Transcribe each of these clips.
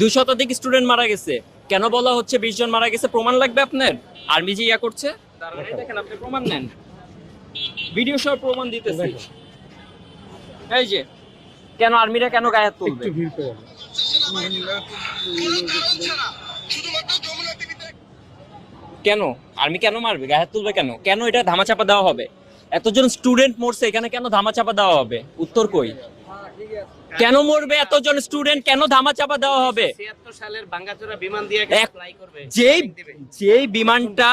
দুই শতাধিক স্টুডেন্ট মারা গেছে। কেন বলা হচ্ছে বিশ জন মারা গেছে? প্রমাণ লাগবে আপনার? আর্মি যে ইয়া করছে দেখেন। আপনি প্রমাণ নেন। ভিডিও সহ প্রমাণ দিতেছি। এই যে কেন আর্মিরা কেন গায়ে হাত তুলবে কেন? আর্মি কেন মারবে? গায়ে হাত তুলবে কেন? কেন এটা ধামাচাপা দেওয়া হবে? এতজন স্টুডেন্ট মরছে এখানে কেন ধামাচাপা দেওয়া হবে? উত্তর কই? কেন মরবে? এতজন স্টুডেন্ট কেন ধামাচাপা দেওয়া হবে? সালের ভাঙ্গাচোরা বিমান দিয়ে করবে? যেই যেই বিমানটা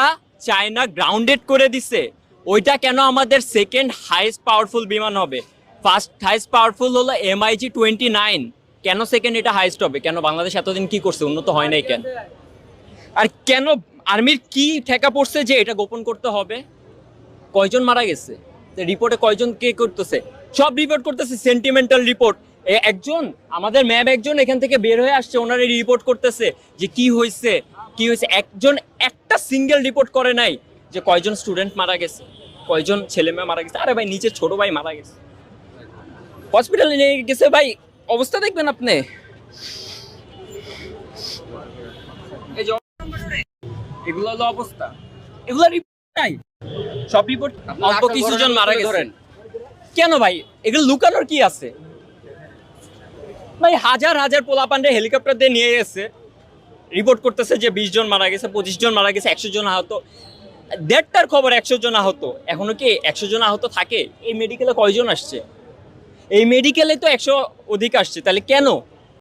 চায়না গ্রাউন্ডেড করে দিছে ওইটা কেন আমাদের সেকেন্ড হাইস্ট পাওয়ারফুল বিমান হবে? ফার্স্ট হাইস্ট পাওয়ারফুল হলো এমআইজি টোয়েন্টি নাইন কেন সেকেন্ড এটা হাইস্ট হবে? কেন বাংলাদেশ এতদিন কি করছে? উন্নত হয় নাই কেন? আর কেন আর্মির কি ঠেকা পড়ছে যে এটা গোপন করতে হবে? কয়জন মারা গেছে? রিপোর্টে কয়জন কে করতেছে? সব রিপোর্ট করতেছে সেন্টিমেন্টাল রিপোর্ট একজন আমাদের ম্যাম একজন এখান থেকে বের হয়ে আসছে ওনারা রিপোর্ট করতেছে যে কি হয়েছে কি হয়েছে। একজন একটা সিঙ্গেল রিপোর্ট করে নাই যে কয়জন স্টুডেন্ট মারা গেছে কয়জন ছেলে মেয়ে মারা গেছে। আরে ভাই নিচের ছোট ভাই মারা গেছে। হসপিটালে নিয়ে গেছে ভাই অবস্থা দেখবেন আপনি। এগুলো হলো অবস্থা। এগুলো রিপোর্ট নাই। সব রিপোর্ট অল্প কিছুজন মারা গেছে। কেন ভাই? এগুলো লুকানোর কি আছে? ভাই, হাজার হাজার পোলাপান্ডে হেলিকপ্টার দিয়ে নিয়ে এসে রিপোর্ট করতেছে যে বিশ জন মারা গেছে, পঁচিশ জন মারা গেছে, একশো জন আহত। দেড়টার খবর একশো জন আহত। এখনও কি একশো জন আহত থাকে? এই মেডিকেলে কয়জন আসছে? এই মেডিকেলে তো একশো অধিক আসছে। তাহলে কেন?